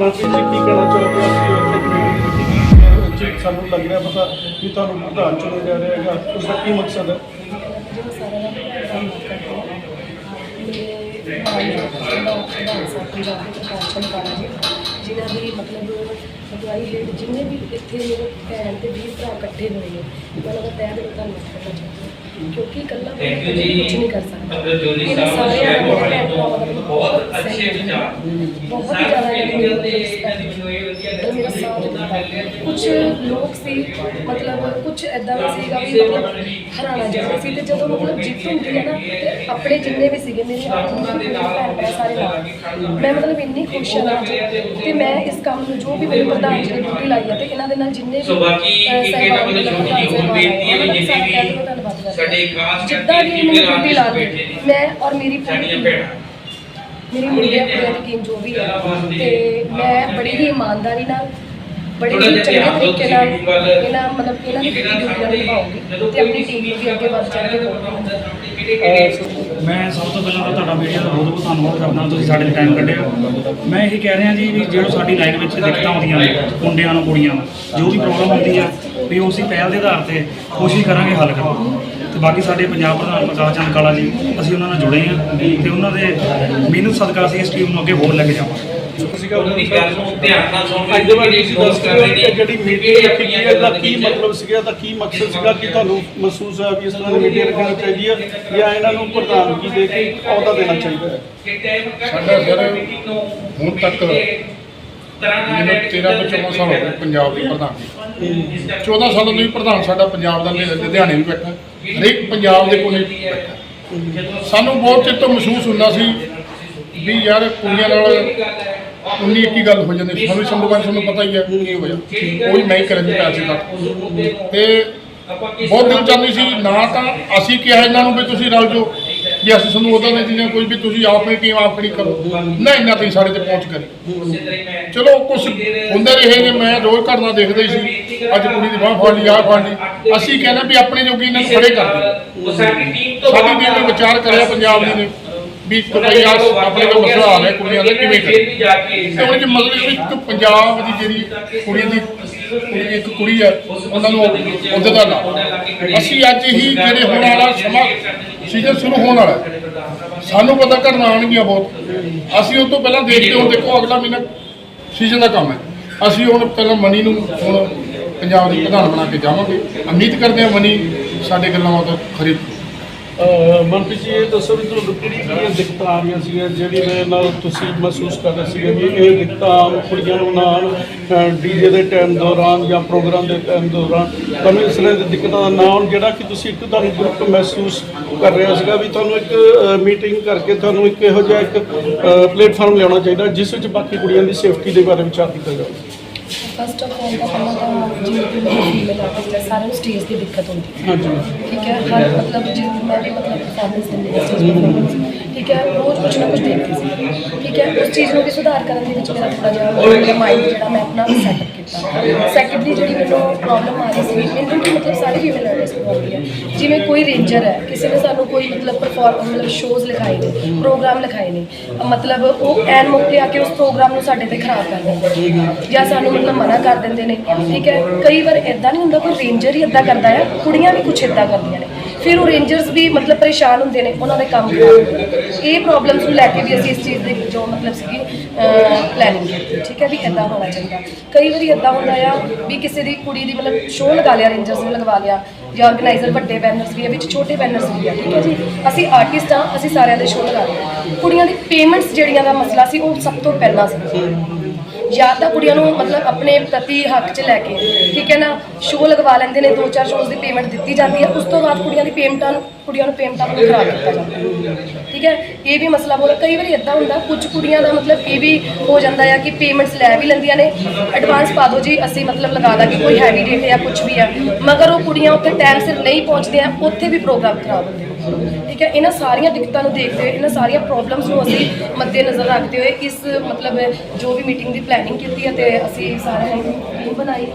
ਬਾਕੀ ਜੀ ਕੀ ਕਹਿਣਾ ਚਾਹੁੰਦੇ ਹੋ ਕਿ ਮੀਟਿੰਗ ਵਿੱਚ ਸਾਨੂੰ ਲੱਗ ਰਿਹਾ ਪਤਾ ਕਿ ਤੁਹਾਨੂੰ ਪ੍ਰਧਾਨ ਚੁਣਿਆ ਜਾ ਰਿਹਾ ਹੈਗਾ। ਉਸ ਦਾ ਕੀ ਮਕਸਦ ਹੈ? ਜਿਨ੍ਹਾਂ ਦੀ ਮਤਲਬ ਅਗਵਾਈ ਹੇਠ ਜਿੰਨੇ ਵੀ ਇੱਥੇ ਮੇਰੇ ਭੈਣ ਤੇ ਵੀਰ ਭਰਾ ਇਕੱਠੇ ਹੋਏ ਨੇ ਉਹਨਾਂ ਦਾ ਤਹਿ ਦਿਲੋਂ ਧੰਨਵਾਦ ਕਰਨਾ ਚਾਹੁੰਦੀ ਹਾਂ। ਕਿਉਂਕਿ ਇਕੱਲਾ ਜੀ। ਕੁਝ ਨਹੀਂ ਕਰ ਸਕਦਾ। ਅਬਦੁਲ ਜੋਲੀ ਸਾਹਿਬ ਦਾ ਭੈਣ ਬਹੁਤ ਦਾ ਬਹੁਤ ਅੱਛੇ ਵਿਚਾਰ। ਬਹੁਤ ਜ਼ਿਆਦਾ ਇਹਨਾਂ ਤੇ ਮੇਰਾ ਸਾਥ ਦਿੱਤਾ ਕੁਝ ਲੋਕ ਸੀ ਮਤਲਬ ਕੁਝ ਐਦਾਂ ਦਾ ਸੀਗਾ ਵੀ ਮਤਲਬ ਹਰਾਣਾ ਚਾਹੁੰਦੇ ਸੀ ਤੇ ਜਦੋਂ ਮਤਲਬ ਜਿੱਤ ਹੁੰਦੀ ਹੈ ਨਾ ਤੇ ਆਪਣੇ ਜਿੰਨੇ ਵੀ ਸੀਗੇ ਮੇਰੇ ਭੈਣ ਭਰਾ ਸਾਰੇ ਨਾਲ ਮੈਂ ਮਤਲਬ ਇੰਨੀ ਖੁਸ਼ ਹਾਂ ਤੇ ਮੈਂ ਇਸ ਕੰਮ ਨੂੰ ਜੋ ਵੀ ਮੇਰੇ ਪ੍ਰਧਾਨ ਜੀ ਨੇ ਡਿਊਟੀ ਲਾਈ ਹੈ ਤੇ ਇਹਨਾਂ ਦੇ ਨਾਲ ਜਿੰਨੇ ਵੀ ਸੋ ਬਾਕੀ ਇੱਕ ਇਹਨਾਂ ਪ੍ਰਧਾਨ ਛੋਟੀ ਹੋਰ ਬੇਨਤੀ ਹੈ ਵੀ ਦਾ ਜਿੰਨੇ ਵੀ ਸਾਡੇ ਖਾਸ ਜਿੱਦਾਂ ਵੀ ਕਰਕੇ ਮੈਨੂੰ ਡਿਊਟੀ ਲਾ ਨੇ। ਮੈਂ ਔਰ ਮੇਰੀ ਸਾਡੀਆਂ ਪੂਰੀ ਭੈਣਾਂ। ਮੇਰੀ ਮੁੰਡਿਆਂ ਦੀ ਟੀਮ ਜੋ ਵੀ ਹੈ ਤੇ ਮੈਂ ਬੜੀ ਹੀ ਇਮਾਨਦਾਰੀ ਨਾਲ ਬੜੀ ਹੀ ਚੰਗੇ ਤਰੀਕੇ ਨਾਲ ਇਹਨਾਂ ਮਤਲਬ ਇਹਨਾਂ ਦੀ ਡਿਊਟੀ ਨਿਭਾਉਂਗੀ ਤੇ ਆਪਣੀ ਟੀਮ ਨੂੰ ਵੀ ਅੱਗੇ ਵੱਧ ਚੜ ਕੇ ਕਰਾਂਗੀ ਮੈਂ ਸਭ ਤੋਂ ਪਹਿਲਾਂ ਤਾਂ ਤੁਹਾਡਾ ਮੀਡੀਆ ਦਾ ਬਹੁਤ ਬਹੁਤ ਧੰਨਵਾਦ ਕਰਦਾ ਤੁਸੀਂ ਸਾਡੇ ਲਈ ਟਾਈਮ ਕੱਢਿਆ। ਮੈਂ ਇਹੀ ਕਹਿ ਰਿਹਾ ਜੀ ਵੀ ਜਿਹੜਾ ਸਾਡੀ ਲਾਈਨ ਵਿੱਚ ਦਿੱਕਤਾਂ ਆਉਂਦੀਆਂ ਨੇ ਮੁੰਡਿਆਂ ਨੂੰ ਕੁੜੀਆਂ ਨੂੰ ਜੋ ਵੀ ਪ੍ਰੋਬਲਮ ਹੁੰਦੀ ਆ ਵੀ ਉਹ ਅਸੀਂ ਪਹਿਲ ਦੇ ਆਧਾਰ ਤੇ ਕੋਸ਼ਿਸ਼ ਕਰਾਂਗੇ ਹੱਲ ਕਰਨ ਦੀ। ਤੇ ਬਾਕੀ ਸਾਡੇ ਪੰਜਾਬ ਪ੍ਰਧਾਨ ਪ੍ਰਕਾਸ਼ ਚੰਦ ਕਾਲਾ ਜੀ ਅਸੀਂ ਉਹਨਾਂ ਨਾਲ ਜੁੜੇ ਹਾਂ ਤੇ ਉਹਨਾਂ ਦੇ ਮਿਹਨਤ ਸਦਕਾ ਅਸੀਂ ਇਸ ਟੀਮ ਨੂੰ ਅੱਗੇ ਹੋਰ ਲੈ ਕੇ ਜਾਵਾਂਗੇ। ਸੀਗਾ ਉਹਨਾਂ ਦੀ ਗੱਲ ਨੂੰ ਧਿਆਨ ਨਾਲ ਸੁਣ ਅੱਜ ਦੇ ਬਾਰੇ ਕੇ ਤੁਸੀਂ ਨੋਟ ਦੱਸ ਕਰ ਰਹੇ ਰਹੇ ਹੋ ਨੇ ਕਿ ਜਿਹੜੀ ਮੀਟਿੰਗ ਰੱਖੀ ਗਈ ਹੈ ਦਾ ਕੀ ਮਤਲਬ ਸੀਗਾ ਦਾ ਕੀ ਮਕਸਦ ਸੀਗਾ ਕਿ ਤੁਹਾਨੂੰ ਮਹਿਸੂਸ ਹੋਇਆ ਵੀ ਇਸ ਤਰ੍ਹਾਂ ਦੀ ਮੀਟਿੰਗ ਰੱਖਣੀ ਚਾਹੀਦੀ ਹੈ ਜਾਂ ਇਹਨਾਂ ਨੂੰ ਪ੍ਰਧਾਨਗੀ ਦੇ ਕੇ ਅਹੁਦਾ ਦੇਣਾ ਚਾਹੀਦਾ ਹੈ? ਸਾਡਾ ਸਰ ਹੁਣ ਤੱਕ ਮੈਨੂੰ 13 ਤੋਂ 14 ਸਾਲ ਹੋ ਗਏ ਪੰਜਾਬ ਦੀ ਪ੍ਰਧਾਨਗੀ। 14 ਸਾਲਾਂ ਤੋਂ ਵੀ ਪ੍ਰਧਾਨ ਸਾਡਾ ਪੰਜਾਬ ਦਾ ਲੁਧਿਆਣੇ ਵੀ ਬੈਠਾ ਹਰੇਕ ਪੰਜਾਬ ਦੇ ਕੋਲੇ ਬੈਠਾ ਸਾਨੂੰ ਬਹੁਤ ਚਿਰ ਤੋਂ ਮਹਿਸੂਸ ਹੁੰਦਾ ਸੀ ਵੀ ਯਾਰ ਕੁੜੀਆਂ ਨਾਲ ਉਨੀ ਇੱਕੀ ਗੱਲ ਹੋ ਜਾਂਦੀ ਸਾਨੂੰ ਸੰਭਵਾਂ ਤੁਹਾਨੂੰ ਪਤਾ ਹੀ ਹੈ। ਕੀ ਹੋਇਆ ਕੋਈ ਮੈਂ ਹੀ ਪੈਸੇ ਕੱਟ ਤੇ ਬਹੁਤ ਦਿਲ ਚਾਹੁੰਦੀ ਸੀ, ਨਾ ਤਾਂ ਅਸੀਂ ਕਿਹਾ ਇਹਨਾਂ ਨੂੰ ਵੀ ਤੁਸੀਂ ਰਲ ਜਾਓ। ਵੀ ਅਸੀਂ ਤੁਹਾਨੂੰ ਉਹਦਾ ਨਹੀਂ ਦਿੰਦੇ ਕੋਈ ਵੀ ਤੁਸੀਂ ਆਪਣੀ ਟੀਮ ਆਪ ਕਰੋ। ਨਾ ਇੰਨਾ ਤੁਸੀਂ ਸਾਡੇ ਤੇ ਪਹੁੰਚ ਕਰੀ। ਚਲੋ ਕੁਝ ਹੁੰਦੇ ਰਹੇ ਨੇ, ਮੈਂ ਰੋਜ਼ ਘਟਨਾ ਦੇਖਦਾ ਹੀ ਸੀ। ਅੱਜ ਕੁੜੀ ਦੀ ਬਾਹ ਫੜ ਲਈ, ਆਹ ਫੜ ਲਈ। ਅਸੀਂ ਕਹਿੰਦੇ ਵੀ ਆਪਣੇ ਜੋਗੀ ਇਹਨਾਂ ਨੂੰ ਖੜੇ ਕਰ ਸਾਡੀ ਟੀਮ ਤੋਂ ਸਾਡੀ ਟੀਮ ਨੇ ਵਿਚਾਰ ਕਰਿਆ ਪੰਜਾਬ ਦੀ ਨੇ। ਵੀ ਕੋਈ ਆਪਣੇ ਕੋਲ ਮਸਲਾ ਆ ਰਿਹਾ ਕੁੜੀਆਂ ਦਾ, ਕਿਵੇਂ ਫਿਰ ਤੇ ਉਹਦੇ ਚ ਮਤਲਬ ਇੱਕ ਪੰਜਾਬ ਦੀ ਜਿਹੜੀ ਕੁੜੀਆਂ ਦੀ, ਕੁੜੀ ਇੱਕ ਕੁੜੀ ਹੈ, ਉਹਨਾਂ ਨੂੰ ਉਹਦੇ ਦਾ ਲਾ ਅਸੀਂ ਅੱਜ ਹੀ ਜਿਹੜੇ ਹੁਣ ਵਾਲਾ ਸਮਾਂ ਸੀਜ਼ਨ ਸ਼ੁਰੂ ਹੋਣ ਵਾਲਾ ਸਾਨੂੰ ਪਤਾ ਘਟਨਾ ਆਉਣਗੀਆਂ ਬਹੁਤ। ਅਸੀਂ ਉਹ ਤੋਂ ਪਹਿਲਾਂ ਦੇਖਦੇ ਹਾਂ ਦੇਖੋ ਅਗਲਾ ਮਹੀਨਾ ਸੀਜ਼ਨ ਦਾ ਕੰਮ ਹੈ। ਅਸੀਂ ਹੁਣ ਪਹਿਲਾਂ ਮਨੀ ਨੂੰ ਹੁਣ ਪੰਜਾਬ ਦੀ ਪ੍ਰਧਾਨ ਬਣਾ ਕੇ ਜਾਵਾਂਗੇ। ਉਮੀਦ ਕਰਦੇ ਹਾਂ ਮਨੀ ਸਾਡੇ ਗੱਲਾਂ ਤੋਂ ਖਰੀਦ ਮਨਪ੍ਰੀਤ ਜੀ, ਇਹ ਦੱਸੋ ਵੀ ਤੁਹਾਨੂੰ ਕਿਹੜੀ ਕਿਹੜੀਆਂ ਦਿੱਕਤਾਂ ਆ ਰਹੀਆਂ ਸੀਗੀਆਂ ਜਿਹੜੀ ਨਾਲ ਤੁਸੀਂ ਮਹਿਸੂਸ ਕਰ ਰਹੇ ਸੀਗੇ ਵੀ ਇਹ ਦਿੱਕਤਾਂ ਆਮ ਕੁੜੀਆਂ ਨੂੰ ਨਾਲ ਡੀਜੇ ਦੇ ਟਾਈਮ ਦੌਰਾਨ ਜਾਂ ਪ੍ਰੋਗਰਾਮ ਦੇ ਟਾਈਮ ਦੌਰਾਨ ਤੁਹਾਨੂੰ ਇਸ ਤਰ੍ਹਾਂ ਦੀ ਦਿੱਕਤਾਂ ਦਾ ਨਾ ਆਉਣ ਜਿਹੜਾ ਕਿ ਤੁਸੀਂ ਇੱਕ ਤੁਹਾਨੂੰ ਗਰੁੱਪ ਮਹਿਸੂਸ ਕਰ ਰਿਹਾ ਸੀਗਾ ਵੀ ਤੁਹਾਨੂੰ ਇੱਕ ਮੀਟਿੰਗ ਕਰਕੇ ਤੁਹਾਨੂੰ ਇੱਕ ਇਹੋ ਜਿਹਾ ਇੱਕ ਪਲੇਟਫਾਰਮ ਲਿਆਉਣਾ ਚਾਹੀਦਾ, ਜਿਸ ਵਿੱਚ ਬਾਕੀ ਕੁੜੀਆਂ ਦੀ ਸੇਫਟੀ ਦੇ ਬਾਰੇ ਵਿਚਾਰ ਕੀਤਾ ਜਾਵੇ। ਫਸਟ ਆਫ ਆਲ ਤਾਂ ਪਹਿਲਾਂ ਤਾਂ ਜਿਵੇਂ ਕਿ ਮੈਂ ਫੀਮੇਲ ਆਰਟਿਸਟ ਹੈ ਸਾਰਿਆਂ ਨੂੰ ਸਟੇਜ ਦੀ ਦਿੱਕਤ ਹੁੰਦੀ ਹੈ। ਹਾਂਜੀ। ਠੀਕ ਹੈ? ਹਰ ਮਤਲਬ ਜਿਸ ਮੈਂ ਵੀ ਮਤਲਬ ਪਰਫਾਰਮੈਂਸ ਦਿੰਦੀ ਹਾਂ ਸਟੇਜ ਪਰਫਾਰਮੈਂਸ ਠੀਕ ਹੈ, ਰੋਜ਼ ਕੁਛ ਨਾ ਕੁਛ ਦੇਖਦੀ ਸੀ। ਠੀਕ ਹੈ, ਉਸ ਚੀਜ਼ ਨੂੰ ਵੀ ਸੁਧਾਰ ਕਰਨ ਦੇ ਵਿੱਚ ਮੇਰਾ ਥੋੜਾ ਜਿਹਾ ਮਾਈਂਡ ਜਿਹੜਾ ਮੈਂ ਆਪਣਾ ਸੈਟਅਪ ਕੀਤਾ। ਸੈਕੰਡਲੀ ਜਿਹੜੀ ਮੈਨੂੰ ਪ੍ਰੋਬਲਮ ਆ ਰਹੀ ਸੀ, ਮੈਨੂੰ ਵੀ ਮਤਲਬ ਸਾਰੇ ਫੀਮੇਲ ਆਰਟਿਸਟ ਨੂੰ ਆਉਂਦੀ ਹੈ। ਜਿਵੇਂ ਕੋਈ ਰੇਂਜਰ ਹੈ, ਕਿਸੇ ਨੇ ਸਾਨੂੰ ਕੋਈ ਮਤਲਬ ਪਰਫਾਰਮ ਮਤਲਬ ਸ਼ੋਜ਼ ਲਿਖਾਏ ਨੇ ਪ੍ਰੋਗਰਾਮ ਲਿਖਾਏ ਨੇ, ਮਤਲਬ ਉਹ ਐਨ ਮੌਕੇ ਆ ਕੇ ਉਸ ਪ੍ਰੋਗਰਾਮ ਨੂੰ ਸਾਡੇ ਤੇ ਖਰਾਬ ਕਰ ਦਿੰਦੇ ਨੇ। ਜਾਂ ਸਾਨੂੰ ਮਤਲਬ ਮਨਾ ਕਰ ਦਿੰਦੇ ਨੇ। ਠੀਕ ਹੈ, ਕਈ ਵਾਰ ਇਦਾਂ ਨਹੀਂ ਹੁੰਦਾ, ਕੋਈ ਰੇਂਜਰ ਹੀ ਇਦਾਂ ਕਰਦਾ ਹੈ ਕੁੜੀਆਂ ਵੀ ਕੁਛ ਇਦਾਂ ਕਰਦੀਆਂ ਨੇ। ਫਿਰ ਉਹ ਰੇਂਜਰਸ ਵੀ ਮਤਲਬ ਪਰੇਸ਼ਾਨ ਹੁੰਦੇ ਨੇ, ਉਹਨਾਂ ਦੇ ਕੰਮ ਖਰਾਬ ਇਹ ਪ੍ਰੋਬਲਮਸ ਨੂੰ ਲੈ ਕੇ ਵੀ ਅਸੀਂ ਇਸ ਚੀਜ਼ ਦੇ ਜੋ ਮਤਲਬ ਸੀਗੀ ਪਲੈਨਿੰਗ ਕੀਤੀ। ਠੀਕ ਹੈ ਵੀ ਇਦਾਂ ਹੋਣਾ ਚਾਹੀਦਾ। ਕਈ ਵਾਰੀ ਇਦਾਂ ਹੁੰਦਾ ਆ ਵੀ ਕਿਸੇ ਦੀ ਕੁੜੀ ਦੀ ਮਤਲਬ ਸ਼ੋਅ ਲਗਾ ਲਿਆ ਰੇਂਜਰਸ ਨੇ ਲਗਵਾ ਲਿਆ, ਜਾਂ ਆਰਗੇਨਾਈਜ਼ਰ ਵੱਡੇ ਬੈਨਰਸ ਵੀ ਆ, ਵਿੱਚ ਛੋਟੇ ਬੈਨਰਸ ਵੀ ਆ। ਠੀਕ ਹੈ ਜੀ? ਅਸੀਂ ਆਰਟਿਸਟ ਆ ਅਸੀਂ ਸਾਰਿਆਂ ਦੇ ਸ਼ੋਅ ਲਗਾ ਰਹੇ ਕੁੜੀਆਂ ਦੀ ਪੇਮੈਂਟਸ ਜਿਹੜੀਆਂ ਦਾ ਮਸਲਾ ਸੀ, ਉਹ ਸਭ ਤੋਂ ਪਹਿਲਾਂ ਸੀ। ਜਾਂ ਤਾਂ ਕੁੜੀਆਂ ਨੂੰ ਮਤਲਬ ਆਪਣੇ ਪ੍ਰਤੀ ਹੱਕ 'ਚ ਲੈ ਕੇ, ਠੀਕ ਹੈ ਨਾ ਸ਼ੋਅ ਲਗਵਾ ਲੈਂਦੇ ਨੇ, ਦੋ ਚਾਰ ਸ਼ੋਅਜ਼ ਦੀ ਪੇਮੈਂਟ ਦਿੱਤੀ ਜਾਂਦੀ ਹੈ, ਉਸ ਤੋਂ ਬਾਅਦ ਕੁੜੀਆਂ ਦੀ ਪੇਮੈਂਟਾਂ ਨੂੰ, ਕੁੜੀਆਂ ਨੂੰ ਪੇਮੈਂਟਾਂ ਨੂੰ ਖਰਾਬ ਕੀਤਾ ਜਾਂਦਾ ਠੀਕ ਹੈ, ਇਹ ਵੀ ਮਸਲਾ ਬਹੁਤ ਕਈ ਵਾਰੀ ਇਦਾਂ ਹੁੰਦਾ, ਕੁਝ ਕੁੜੀਆਂ ਦਾ ਮਤਲਬ ਇਹ ਵੀ ਹੋ ਜਾਂਦਾ ਹੈ ਕਿ ਪੇਮੈਂਟਸ ਲੈ ਵੀ ਲੈਂਦੀਆਂ ਨੇ ਐਡਵਾਂਸ ਪਾ ਦਿਓ ਜੀ, ਅਸੀਂ ਮਤਲਬ ਲਗਾ ਦਾਂਗੇ, ਕੋਈ ਹੈਵੀ ਡੇਟ ਜਾਂ ਕੁਝ ਵੀ ਹੈ ਮਗਰ ਉਹ ਕੁੜੀਆਂ ਉੱਥੇ ਟਾਈਮ ਸਿਰ ਨਹੀਂ ਪਹੁੰਚਦੀਆਂ ਉੱਥੇ ਵੀ ਪ੍ਰੋਗਰਾਮ ਖਰਾਬ ਹੁੰਦੇ ਠੀਕ ਹੈ, ਇਹਨਾਂ ਸਾਰੀਆਂ ਦਿੱਕਤਾਂ ਨੂੰ ਦੇਖਦੇ ਹੋਏ, ਇਹਨਾਂ ਸਾਰੀਆਂ ਪ੍ਰੋਬਲਮਸ ਨੂੰ ਅਸੀਂ ਮੱਦੇ ਨਜ਼ਰ ਰੱਖਦੇ ਹੋਏ ਇਸ, ਮਤਲਬ ਜੋ ਵੀ ਮੀਟਿੰਗ ਦੀ ਪਲੈਨਿੰਗ ਕੀਤੀ ਹੈ ਤੇ ਅਸੀਂ ਸਾਰਿਆਂ ਨੂੰ ਟੀਮ ਬਣਾਈ।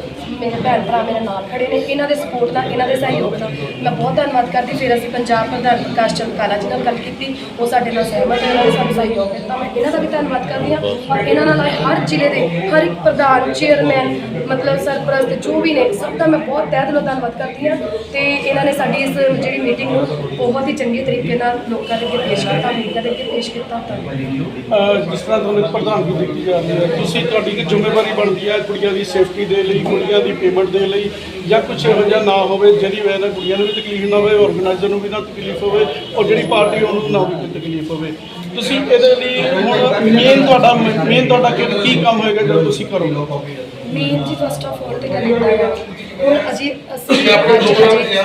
ਮੇਰੇ ਭੈਣ ਭਰਾ ਮੇਰੇ ਨਾਲ ਖੜੇ ਨੇ, ਇਹਨਾਂ ਦੇ ਸਪੋਰਟ ਨਾਲ, ਇਹਨਾਂ ਦੇ ਸਹਿਯੋਗ ਨਾਲ। ਮੈਂ ਬਹੁਤ ਧੰਨਵਾਦ ਕਰਦੀ, ਫਿਰ ਅਸੀਂ ਪੰਜਾਬ ਪ੍ਰਧਾਨ ਪ੍ਰਕਾਸ਼ ਚੰਦ ਕਾਲਾ ਜੀ ਨਾਲ ਗੱਲ ਕੀਤੀ, ਉਹ ਸਾਡੇ ਨਾਲ ਸਹਿਮਤ ਹੋਏ ਨੇ ਸਾਨੂੰ ਸਹਿਯੋਗ ਦਿੱਤਾ। ਮੈਂ ਇਹਨਾਂ ਦਾ ਵੀ ਧੰਨਵਾਦ ਕਰਦੀ ਹਾਂ, ਔਰ ਇਹਨਾਂ ਨਾਲ ਹਰ ਜ਼ਿਲ੍ਹੇ ਦੇ, ਹਰ ਇੱਕ ਪ੍ਰਧਾਨ ਚੇਅਰਮੈਨ ਮਤਲਬ ਸਰਪ੍ਰਸਤ, ਜੋ ਵੀ ਨੇ, ਸਭ ਦਾ ਮੈਂ ਬਹੁਤ ਤਹਿ ਦਿਲੋਂ ਧੰਨਵਾਦ ਕਰਦੀ ਹਾਂ। ਤੇ ਇਹਨਾਂ ਨੇ ਸਾਡੀ ਇਸ ਜਿਹੜੀ ਮੀਟਿੰਗ ਨੂੰ ਬਹੁਤ ਹੀ ਚੰਗੇ ਤਰੀਕੇ ਨਾਲ ਲੋਕਾਂ ਦੇ ਅੱਗੇ ਪੇਸ਼ ਕੀਤਾ, ਮੀਡੀਆ ਦੇ ਅੱਗੇ ਪੇਸ਼ ਕੀਤਾ। ਧੰਨਵਾਦ ਜਿਸ ਤਰ੍ਹਾਂ ਤੁਹਾਨੂੰ ਪ੍ਰਧਾਨਗੀ ਦਿੱਤੀ ਜਾ ਰਹੀ ਹੈ, ਤੁਸੀਂ ਤੁਹਾਡੀ ਜ਼ਿੰਮੇਵਾਰੀ ਬਣਦੀ ਹੈ ਕੁੜੀਆਂ ਦੀ ਸੇਫਟੀ ਦੇ ਲਈ, ਕੁੜੀਆਂ ਦੀ ਪੇਮੈਂਟ ਦੇ ਲਈ ਜਾਂ ਕੁਝ ਇਹੋ ਜਿਹਾ ਨਾ ਹੋਵੇ ਜਿਹਦੀ ਵਜ੍ਹਾ ਨਾਲ ਕੁੜੀਆਂ ਨੂੰ ਵੀ ਤਕਲੀਫ ਨਾ ਹੋਵੇ ਆਰਗੇਨਾਈਜ਼ਰ ਨੂੰ ਵੀ ਨਾ ਤਕਲੀਫ ਹੋਵੇ ਔਰ ਜਿਹੜੀ ਪਾਰਟੀ ਉਹਨੂੰ ਨਾ ਵੀ ਕੋਈ ਤਕਲੀਫ ਹੋਵੇ। ਤੁਸੀਂ ਇਹਦੇ ਲਈ ਹੁਣ ਮੇਨ ਤੁਹਾਡਾ ਮੇਨ ਤੁਹਾਡਾ ਕੀ ਕੀ ਕੰਮ ਹੋਏਗਾ ਜਿਹੜਾ ਤੁਸੀਂ ਕਰੋਗੇ? ਮੇਨ ਜੀ ਫਸਟ ਆਫ ਆਲ ਤੇ ਗੱਲ ਹੈ ਹੁਣ ਅਜੀ ਅਸੀਂ ਆਪਣੇ ਅੱਜ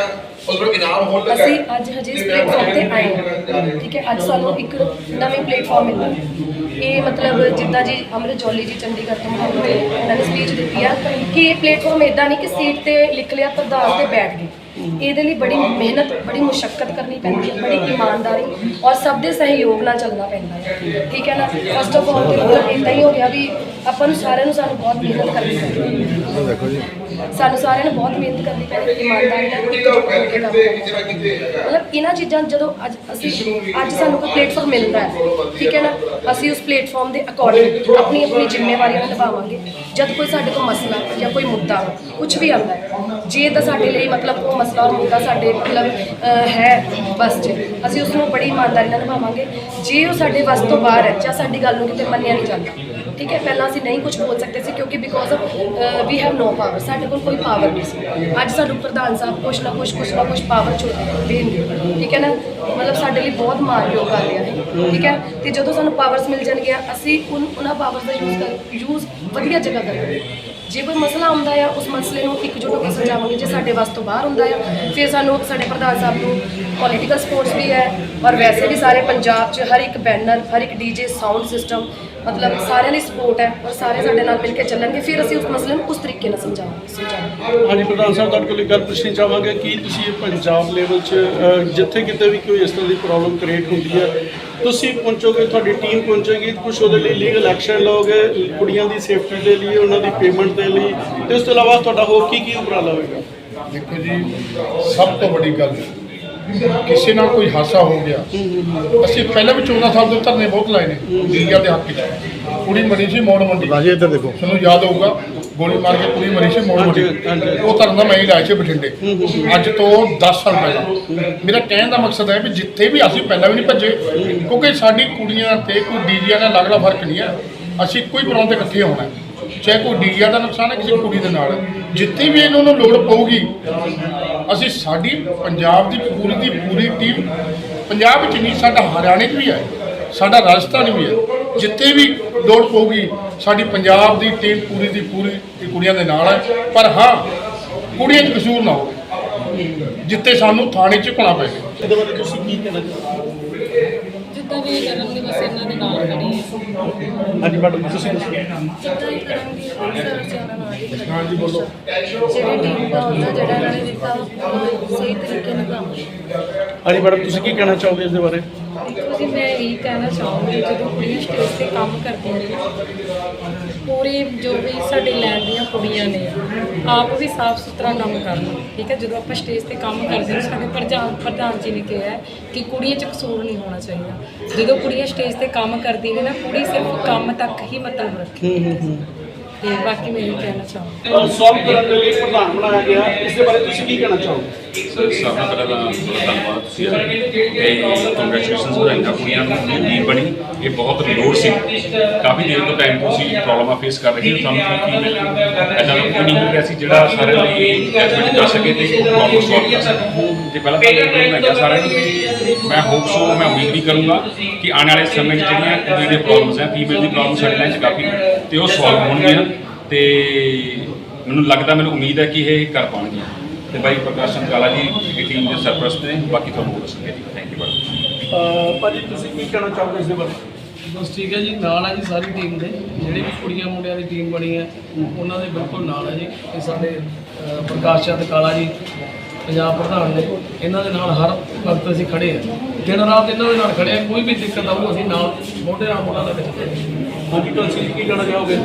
ਇਨਾਮ ਹੋਣ ਲੱਗਾ ਅਸੀਂ ਅੱਜ ਹਜੇ ਇਸ ਪਲੇਟਫਾਰਮ ਤੇ ਆਏ ਹਾਂ। ਠੀਕ ਹੈ ਅੱਜ ਸਾਨੂੰ ਇੱਕ ਨਵੀਂ ਪਲੇਟਫਾਰਮ ਮਿਲਦਾ ਇਹ ਮਤਲਬ ਜਿੱਦਾਂ ਜੀ ਅਮਰਿਤ ਜੋਲੀ ਜੀ ਚੰਡੀਗੜ੍ਹ ਤੋਂ ਆਏ ਹੋਏ ਇਹਨਾਂ ਨੇ ਸਪੀਚ ਦਿੱਤੀ ਆ ਕਿ ਇਹ ਪਲੇਟਫਾਰਮ ਇਦਾਂ ਨਹੀਂ ਕਿ ਸੀਟ ਤੇ ਲਿਖ ਲਿਆ ਪ੍ਰਧਾਨ ਤੇ ਬੈਠ ਗਏ। ਇਹਦੇ ਲਈ ਬੜੀ ਮਿਹਨਤ ਬੜੀ ਮੁਸ਼ਕਲ ਕਰਨੀ ਪੈਂਦੀ ਹੈ ਬੜੀ ਇਮਾਨਦਾਰੀ ਔਰ ਸਭ ਦੇ ਸਹਿਯੋਗ ਨਾਲ ਚੱਲਣਾ ਪੈਂਦਾ ਹੈ। ਠੀਕ ਹੈ ਨਾ? ਫਸਟ ਆਫ ਆਲ ਤੇ ਮਤਲਬ ਇਦਾਂ ਹੀ ਹੋ ਗਿਆ ਵੀ ਆਪਾਂ ਨੂੰ ਸਾਰਿਆਂ ਨੂੰ ਸਾਨੂੰ ਬਹੁਤ ਮਿਹਨਤ ਕਰਨੀ ਪੈਂਦੀ ਹੈ। ਸਾਨੂੰ ਸਾਰਿਆਂ ਨੂੰ ਬਹੁਤ ਮਿਹਨਤ ਕਰਨੀ ਪੈਂਦੀ ਹੈ ਇਮਾਨਦਾਰੀ ਨਾਲ ਇੱਕ ਜੁਟ ਕੇ ਕੰਮ ਕਰਨਾ ਮਤਲਬ ਇਹਨਾਂ ਚੀਜ਼ਾਂ ਜਦੋਂ ਅੱਜ ਅਸੀਂ ਅੱਜ ਸਾਨੂੰ ਕੋਈ ਪਲੇਟਫਾਰਮ ਮਿਲਦਾ ਹੈ, ਠੀਕ ਹੈ ਨਾ? ਅਸੀਂ ਉਸ ਪਲੇਟਫਾਰਮ ਦੇ ਅਕੋਰਡਿੰਗ ਆਪਣੀ ਆਪਣੀ ਜ਼ਿੰਮੇਵਾਰੀਆਂ ਨਿਭਾਵਾਂਗੇ। ਜਦ ਕੋਈ ਸਾਡੇ ਕੋਲ ਮਸਲਾ ਜਾਂ ਕੋਈ ਮੁੱਦਾ ਕੁਝ ਵੀ ਆਉਂਦਾ ਹੈ, ਜੇ ਤਾਂ ਸਾਡੇ ਲਈ ਮਤਲਬ ਉਹ ਮਸਲਾ ਔਰ ਮੁੱਦਾ ਸਾਡੇ ਮਤਲਬ ਹੈ, ਬਸ 'ਚ ਅਸੀਂ ਉਸ ਨੂੰ ਬੜੀ ਇਮਾਨਦਾਰੀ ਨਾਲ ਨਿਭਾਵਾਂਗੇ। ਜੇ ਉਹ ਸਾਡੇ ਵੱਸ ਤੋਂ ਬਾਹਰ ਹੈ ਜਾਂ ਸਾਡੀ ਗੱਲ ਨੂੰ ਕਿਤੇ ਮੰਨਿਆ ਨਹੀਂ ਜਾਂਦਾ ਠੀਕ ਹੈ, ਪਹਿਲਾਂ ਅਸੀਂ ਨਹੀਂ ਕੁਝ ਬੋਲ ਸਕਦੇ ਸੀ ਕਿਉਂਕਿ because of we have no power ਸਾਡੇ ਕੋਲ ਕੋਈ ਪਾਵਰ ਨਹੀਂ ਸੀ। ਅੱਜ ਸਾਨੂੰ ਪ੍ਰਧਾਨ ਸਾਹਿਬ ਕੁਛ ਨਾ ਕੁਛ ਕੁਛ ਨਾ ਕੁਛ ਪਾਵਰ ਚੋ ਦੇਣਗੇ। ਠੀਕ ਹੈ ਨਾ? ਮਤਲਬ ਸਾਡੇ ਲਈ ਬਹੁਤ ਮਾਣਯੋਗ ਗੱਲ ਹੈ ਠੀਕ ਹੈ? ਤੇ ਜਦੋਂ ਸਾਨੂੰ ਪਾਵਰਸ ਮਿਲ ਜਾਣਗੀਆਂ, ਅਸੀਂ ਉਨ, ਉਹਨਾਂ ਪਾਵਰਸ ਦਾ ਯੂਜ਼ ਕਰ ਯੂਜ਼ ਵਧੀਆ ਜਗ੍ਹਾ ਕਰਾਂਗੇ। ਜੇ ਕੋਈ ਮਸਲਾ ਆਉਂਦਾ ਆ, ਉਸ ਮਸਲੇ ਨੂੰ ਇਕਜੁੱਟ ਹੋ ਕੇ ਸਮਝਾਵਾਂਗੇ ਜੇ ਸਾਡੇ ਵੱਸ ਤੋਂ ਬਾਹਰ ਹੁੰਦਾ ਆ, ਫਿਰ ਸਾਨੂੰ ਸਾਡੇ ਪ੍ਰਧਾਨ ਸਾਹਿਬ ਨੂੰ ਪੋਲੀਟੀਕਲ ਸਪੋਰਟਸ ਵੀ ਹੈ, ਔਰ ਵੈਸੇ ਵੀ ਸਾਰੇ ਪੰਜਾਬ 'ਚ ਹਰ ਇੱਕ ਬੈਨਰ ਹਰ ਇੱਕ ਡੀਜੇ ਸਾਊਂਡ ਸਿਸਟਮ ਮਤਲਬ ਸਾਰਿਆਂ ਦੀ ਸਪੋਰਟ ਹੈ ਔਰ ਸਾਰੇ ਸਾਡੇ ਨਾਲ ਮਿਲ ਕੇ ਚੱਲਣਗੇ। ਫਿਰ ਅਸੀਂ ਉਸ ਮਸਲੇ ਨੂੰ ਉਸ ਤਰੀਕੇ ਨਾਲ ਸਮਝਾਵਾਂਗੇ ਸਮਝਾਵਾਂਗੇ ਹਾਂਜੀ ਪ੍ਰਧਾਨ ਸਾਹਿਬ ਤੁਹਾਡੇ ਕੋਲ ਇੱਕ ਗੱਲ ਪੁੱਛਣੀ ਚਾਹਾਂਗੇ ਕਿ ਤੁਸੀਂ ਇਹ ਪੰਜਾਬ ਲੈਵਲ 'ਚ ਅਹ, ਜਿੱਥੇ ਕਿਤੇ ਵੀ ਕੋਈ ਇਸ ਤਰ੍ਹਾਂ ਦੀ ਪ੍ਰੋਬਲਮ ਕ੍ਰੀਏਟ ਹੁੰਦੀ ਹੈ ਤੁਸੀਂ ਪਹੁੰਚੋਗੇ ਤੁਹਾਡੀ ਟੀਮ ਪਹੁੰਚੇਗੀ ਕੁਝ ਉਹਦੇ ਲਈ ਲੀਗਲ ਐਕਸ਼ਨ ਲਓਗੇ ਕੁੜੀਆਂ ਦੀ ਸੇਫਟੀ ਦੇ ਲਈ ਉਹਨਾਂ ਦੀ ਪੇਮੈਂਟ ਦੇ ਲਈ ਤੇ ਉਸ ਤੋਂ ਇਲਾਵਾ ਤੁਹਾਡਾ ਹੋਰ ਕੀ ਕੀ ਉਪਰਾਲਾ ਹੋਵੇਗਾ ਦੇਖੋ ਜੀ ਸਭ ਤੋਂ ਵੱਡੀ ਗੱਲ ਕਿਸੇ ਨਾਲ ਕੋਈ ਹਾਸਾ ਹੋ ਗਿਆ। ਅਸੀਂ ਪਹਿਲਾਂ ਵੀ 14 ਸਾਲ ਤੋਂ ਧਰਨੇ ਬਹੁਤ ਲਾਏ ਨੇ ਡੀਆ ਦੇ ਹੱਕ ਵਿੱਚ। ਕੁੜੀ ਮਰੀ ਸੀ ਮੋੜ ਮੰਡੀ। ਰਾਜੇ ਇੱਧਰ ਦੇਖੋ। ਤੁਹਾਨੂੰ ਯਾਦ ਹੋਊਗਾ ਗੋਲੀ ਮਾਰ ਕੇ ਕੁੜੀ ਮਰੀ ਸੀ ਮੋੜ ਮੰਡੀ। ਉਹ ਧਰਨਾ ਮੈਂ ਹੀ ਲਾਇਆ ਸੀ ਬਠਿੰਡੇ। ਅੱਜ ਤੋਂ 10 ਸਾਲ ਪਹਿਲਾਂ। ਮੇਰਾ ਕਹਿਣ ਦਾ ਮਕਸਦ ਹੈ ਵੀ ਜਿੱਥੇ ਵੀ ਅਸੀਂ ਪਹਿਲਾਂ ਵੀ ਨਹੀਂ ਭੱਜੇ ਕਿਉਂਕਿ ਸਾਡੀ ਕੁੜੀਆਂ ਤੇ ਕੋਈ ਡੀਜੀਆ ਨਾਲ ਲੱਗਦਾ ਫ਼ਰਕ ਨਹੀਂ ਹੈ। ਅਸੀਂ ਇੱਕੋ ਹੀ ਪਰੌਂਠੇ ਇਕੱਠੇ ਹੋਣਾ ਹੈ। ਚਾਹੇ ਕੋਈ ਡੀਜੀਆ ਦਾ ਨੁਕਸਾਨ ਹੈ ਕਿਸੇ ਕੁੜੀ ਦੇ ਨਾਲ। ਜਿੱਥੇ ਵੀ ਇਹਨਾਂ ਨੂੰ ਲੋੜ ਪਊਗੀ ਅਸੀਂ ਸਾਡੀ ਪੰਜਾਬ ਦੀ ਪੂਰੀ ਦੀ ਪੂਰੀ ਟੀਮ ਪੰਜਾਬ ਵਿੱਚ ਨਹੀਂ ਸਾਡਾ ਹਰਿਆਣੇ 'ਚ ਵੀ ਹੈ ਸਾਡਾ ਰਾਜਸਥਾਨ ਵੀ ਹੈ। ਜਿੱਥੇ ਵੀ ਲੋੜ ਪਊਗੀ ਸਾਡੀ ਪੰਜਾਬ ਦੀ ਟੀਮ ਪੂਰੀ ਦੀ ਪੂਰੀ ਇਹ ਕੁੜੀਆਂ ਦੇ ਨਾਲ ਹੈ। ਪਰ ਹਾਂ ਕੁੜੀਆਂ 'ਚ ਕਸੂਰ ਨਾ ਹੋਵੇ ਜਿੱਥੇ ਸਾਨੂੰ ਥਾਣੇ 'ਚ ਘੁਣਾ ਪਏ ਇਹਦੇ ਬਾਰੇ ਤੁਸੀਂ ਕੀ ਕਹਿਣਾ ਚਾਹੋਗੇ? ਜਿੱਦਾਂ ਵੀ ਇਹ ਕਰਨਗੇ ਬਸ ਇਹਨਾਂ ਦੇ ਨਾਲ ਖੜੀ ਹਾਂਜੀ ਮੈਡਮ ਤੁਸੀਂ ਜਿੱਦਾਂ ਹੀ ਕਰਾਂਗੇ ਸਰ ਅਸੀਂ ਉਹਨਾਂ ਨਾਲ ਹੀ ਕਰਾਂਗੇ। ਹਾਂਜੀ ਬੋਲੋ ਜਿਹੜੀ ਟੀਮ ਦਾ ਹੁੰਦਾ ਜਿਹੜਾ ਇਹਨਾਂ ਨੇ ਦਿੱਤਾ ਉਹ ਸਹੀ ਤਰੀਕੇ ਨਾਲ ਕੰਮ। ਹਾਂਜੀ ਮੈਡਮ ਤੁਸੀਂ ਕੀ ਕਹਿਣਾ ਚਾਹੋਗੇ ਇਸ ਦੇ ਬਾਰੇ? ਦੇਖੋ ਜੀ ਮੈਂ ਇਹ ਕਹਿਣਾ ਚਾਹੂੰਗੀ ਜਦੋਂ ਕੁੜੀਆਂ ਸਟੇਜ ਤੇ ਕੰਮ ਕਰਦੀਆਂ ਨੇ ਨਾ, ਪੂਰੇ ਜੋ ਵੀ ਸਾਡੇ ਲੈਣ ਦੀਆਂ ਕੁੜੀਆਂ ਨੇ ਆਪ ਵੀ ਸਾਫ਼ ਸੁਥਰਾ ਕੰਮ ਕਰਨ। ਠੀਕ ਹੈ ਜਦੋਂ ਆਪਾਂ ਸਟੇਜ ਤੇ ਕੰਮ ਕਰਦੇ ਹਾਂ ਸਾਡੇ ਪ੍ਰਧਾਨ ਪ੍ਰਧਾਨ ਜੀ ਨੇ ਕਿਹਾ ਕਿ ਕੁੜੀਆਂ 'ਚ ਕਸੂਰ ਨਹੀਂ ਹੋਣਾ ਚਾਹੀਦਾ। ਜਦੋਂ ਕੁੜੀਆਂ ਸਟੇਜ ਤੇ ਕੰਮ ਕਰਦੀਆਂ ਨੇ ਨਾ ਕੁੜੀ ਸਿਰਫ ਕੰਮ ਤੱਕ ਹੀ ਮਤਲਬ ਰੱਖੇ ਤੇ ਬਾਕੀ ਮੈਂ ਇਹ ਕਹਿਣਾ ਚਾਹੂੰਗੀ। ਸੋਲਵ ਕਰਨ ਦੇ ਲਈ ਪ੍ਰਧਾਨ ਬਣਾਇਆ ਗਿਆ। ਇਸ ਦੇ ਬਾਰੇ ਤੁਸੀਂ ਕੀ ਕਹਿਣਾ ਚਾਹੋਗੇ? ਸਰ ਸਭ ਤੋਂ ਪਹਿਲਾਂ ਤਾਂ ਬਹੁਤ ਧੰਨਵਾਦ ਤੁਸੀਂ ਤੇ ਕੰਗ੍ਰੈਚੁਲੇਸ਼ਨਸ ਵਧਾਈਆਂ ਕੁੜੀਆਂ ਨੂੰ ਇਹ ਟੀਮ ਬਣੀ। ਇਹ ਬਹੁਤ ਲੋੜ ਸੀ। ਕਾਫੀ ਦੇਰ ਤੋਂ ਟਾਈਮ ਤੋਂ ਅਸੀਂ ਪ੍ਰੋਬਲਮਾਂ ਫੇਸ ਕਰ ਰਹੇ ਸੀ ਸਾਨੂੰ ਕੀ ਮਿਲਿਆ ਐਦਾਂ ਦਾ ਕੋਈ ਨਹੀਂ ਹੋ ਰਿਹਾ ਸੀ ਜਿਹੜਾ ਸਾਰਿਆਂ ਲਈ ਐਡਮਿਟ ਕਰ ਸਕੇ ਤੇ ਪ੍ਰੋਬਲਮ ਸੋਲਵ ਕਰ ਸਕੇ। ਤੇ ਪਹਿਲਾਂ ਤਾਂ ਇਹ ਮੈਂ ਕਿਹਾ ਸਾਰਿਆਂ ਨੂੰ ਵੀ ਮੈਂ ਹੋਪ ਸੋ ਮੈਂ ਉਮੀਦ ਵੀ ਕਰੂੰਗਾ ਕਿ ਆਉਣ ਵਾਲੇ ਸਮੇਂ 'ਚ ਜਿਹੜੀਆਂ ਕੁੜੀ ਦੀਆਂ ਪ੍ਰੋਬਲਮਸ ਹੈ ਫੀਮੇਲ ਦੀ ਪ੍ਰੋਬਲਮ ਸਾਡੇ ਲਾਈਨ 'ਚ ਕਾਫੀ ਤੇ ਉਹ ਸੋਲਵ ਹੋਣਗੀਆਂ ਤੇ ਮੈਨੂੰ ਲੱਗਦਾ ਮੈਨੂੰ ਉਮੀਦ ਹੈ ਕਿ ਇਹ ਕਰ ਪਾਉਣਗੀਆਂ। ਤੇ ਬਾਈ ਪ੍ਰਕਾਸ਼ ਚੰਦ ਕਾਲਾ ਜੀ ਇਹ ਟੀਮ ਦੇ ਸਰਪ੍ਰਸਤ ਨੇ ਬਾਕੀ ਤੁਹਾਨੂੰ ਹੋਰ ਦੱਸਣਗੇ ਜੀ। ਥੈਂਕ ਯੂ ਬੜਾ ਅਹ ਭਾਜੀ ਤੁਸੀਂ ਕੀ ਕਹਿਣਾ ਚਾਹੋਗੇ ਇਸ ਦੇ ਬਾਰੇ? ਬਸ ਠੀਕ ਹੈ ਜੀ ਨਾਲ ਹੈ ਜੀ ਸਾਰੀ ਟੀਮ ਦੇ। ਜਿਹੜੇ ਵੀ ਕੁੜੀਆਂ ਮੁੰਡਿਆਂ ਦੀ ਟੀਮ ਬਣੀ ਹੈ ਉਹਨਾਂ ਦੇ ਬਿਲਕੁਲ ਨਾਲ ਹੈ ਜੀ। ਇਹ ਸਾਡੇ ਪ੍ਰਕਾਸ਼ ਚੰਦ ਕਾਲਾ ਜੀ ਪੰਜਾਬ ਪ੍ਰਧਾਨ ਨੇ। ਇਹਨਾਂ ਦੇ ਨਾਲ ਹਰ ਵਕਤ ਅਸੀਂ ਖੜੇ ਹਾਂ। ਦਿਨ ਰਾਤ ਇਹਨਾਂ ਦੇ ਨਾਲ ਖੜੇ ਆ ਕੋਈ ਵੀ ਦਿੱਕਤ ਆਊ ਅਸੀਂ ਨਾਲ ਮੋਢੇ ਨਾਲ ਮੋਢਾ ਲਾ ਕੇ ਹਾਂਜੀ ਤੁਸੀਂ ਕੀ ਕਹਿਣਾ ਚਾਹੋਗੇ?